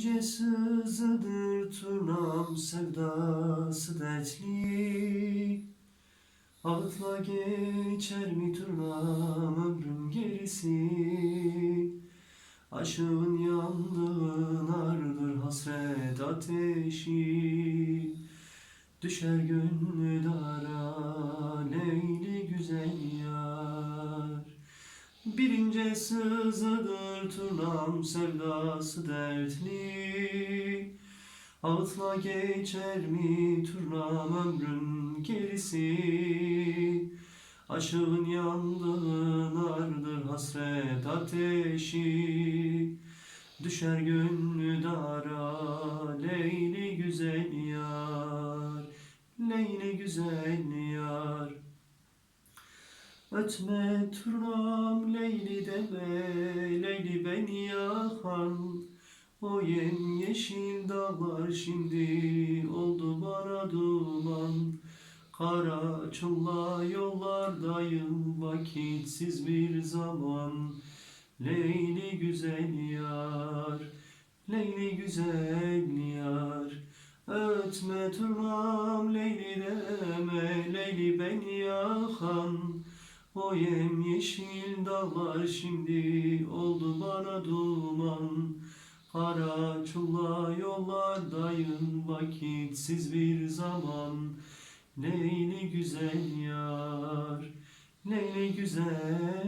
ince sızıdır turnam sevdası dertli Ağıtla geçer mi turnam ömrüm gerisi? Aşığın yandığın ardır hasret ateşi. Düşer gönlü dara Leyli Bir ince sızıdır turnam sevdası dertli. Ağıtla geçer mi turnam ömrün gerisi? Aşığın yandığın ardır hasret ateşi. Düşer gönlü dara Leyli güzel yar Leyli güzel yar. Ötme turnam beni yakan O yem yeşil dağlar şimdi Oldu bana duman. Kara çulla yollardayım Vakitsiz bir zaman. Leyli güzel yar Leyli güzel yar. Ötme turnam Leyli deme Leyli beni yakan O yem yeşil dağlar şimdi Oldu bana duman. Kara çulla yollardayım Vakitsiz bir zaman. Leyli güzel yar Leyli güzel